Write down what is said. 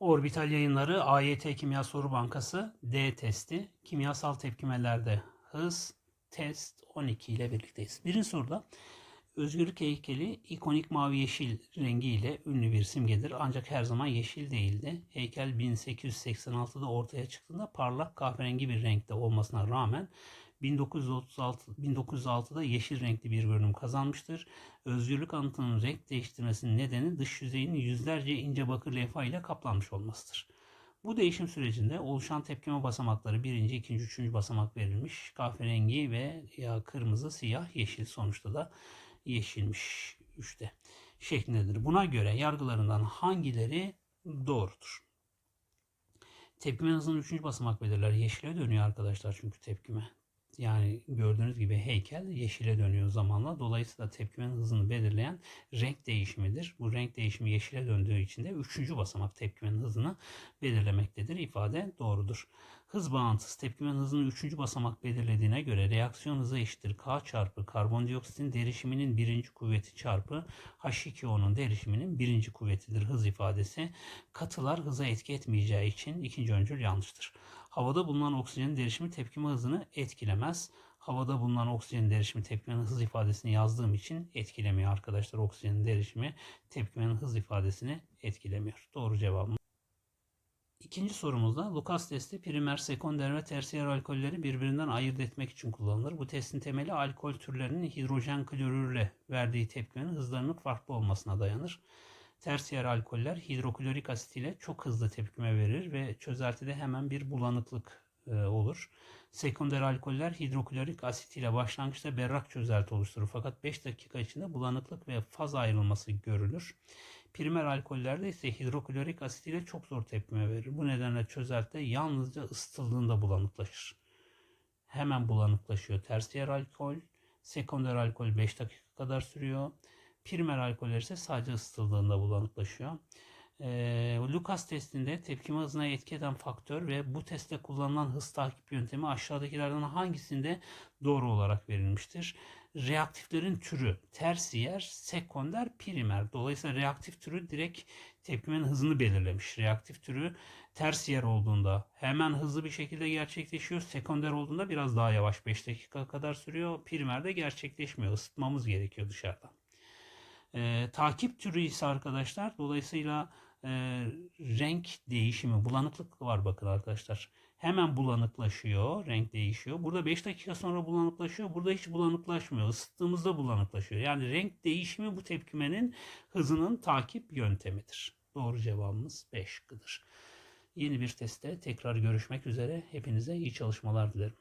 Orbital yayınları AYT Kimya Soru Bankası D testi kimyasal tepkimelerde hız test 12 ile birlikteyiz. Birinci soruda özgürlük heykeli ikonik mavi yeşil rengiyle ünlü bir simgedir ancak her zaman yeşil değildi. Heykel 1886'da ortaya çıktığında parlak kahverengi bir renkte olmasına rağmen 1936 1906'da yeşil renkli bir görünüm kazanmıştır. Özgürlük anıtının renk değiştirmesinin nedeni dış yüzeyinin yüzlerce ince bakır levha ile kaplanmış olmasıdır. Bu değişim sürecinde oluşan tepkime basamakları birinci, ikinci, üçüncü basamak verilmiş. Kahverengi ve ya kırmızı, siyah, yeşil sonuçta da yeşilmiş üçte şeklindedir. Buna göre yargılarından hangileri doğrudur? Tepkime hızının üçüncü basamak belirler. Yeşile dönüyor arkadaşlar çünkü tepkime. Yani gördüğünüz gibi heykel yeşile dönüyor zamanla. Dolayısıyla tepkimenin hızını belirleyen renk değişimidir. Bu renk değişimi yeşile döndüğü için de üçüncü basamak tepkimenin hızını belirlemektedir. İfade doğrudur. Hız bağıntısı tepkimenin hızını üçüncü basamak belirlediğine göre reaksiyon hızı eşittir K çarpı karbondioksitin derişiminin birinci kuvveti çarpı H2O'nun derişiminin birinci kuvvetidir hız ifadesi. Katılar hıza etki etmeyeceği için ikinci öncül yanlıştır. Havada bulunan oksijenin derişimi tepkime hızını etkilemez. Havada bulunan oksijenin derişimi tepkimenin hız ifadesini yazdığım için etkilemiyor arkadaşlar. Oksijenin derişimi tepkimenin hız ifadesini etkilemiyor. Doğru cevabımız. İkinci sorumuzda Lucas testi primer, sekonder ve tersiyer alkolleri birbirinden ayırt etmek için kullanılır. Bu testin temeli alkol türlerinin hidrojen klorürle verdiği tepkimenin hızlarının farklı olmasına dayanır. Tersiyer alkoller hidroklorik asit ile çok hızlı tepkime verir ve çözeltide hemen bir bulanıklık e, olur. Sekonder alkoller hidroklorik asit ile başlangıçta berrak çözelti oluşturur fakat 5 dakika içinde bulanıklık ve faz ayrılması görülür. Primer alkollerde ise hidroklorik asit ile çok zor tepkime verir. Bu nedenle çözelti yalnızca ısıtıldığında bulanıklaşır. Hemen bulanıklaşıyor tersiyer alkol. Sekonder alkol 5 dakika kadar sürüyor. Primer alkoller ise sadece ısıtıldığında bulanıklaşıyor. E, Lucas testinde tepkime hızına etki eden faktör ve bu testte kullanılan hız takip yöntemi aşağıdakilerden hangisinde doğru olarak verilmiştir? Reaktiflerin türü tersiyer, sekonder, primer. Dolayısıyla reaktif türü direkt tepkimenin hızını belirlemiş. Reaktif türü tersiyer olduğunda hemen hızlı bir şekilde gerçekleşiyor. Sekonder olduğunda biraz daha yavaş 5 dakika kadar sürüyor. Primerde gerçekleşmiyor. Isıtmamız gerekiyor dışarıdan. E, takip türü ise arkadaşlar dolayısıyla e, renk değişimi, bulanıklık var bakın arkadaşlar. Hemen bulanıklaşıyor, renk değişiyor. Burada 5 dakika sonra bulanıklaşıyor. Burada hiç bulanıklaşmıyor. Isıttığımızda bulanıklaşıyor. Yani renk değişimi bu tepkimenin hızının takip yöntemidir. Doğru cevabımız 5 şıkkıdır. Yeni bir testte tekrar görüşmek üzere. Hepinize iyi çalışmalar dilerim.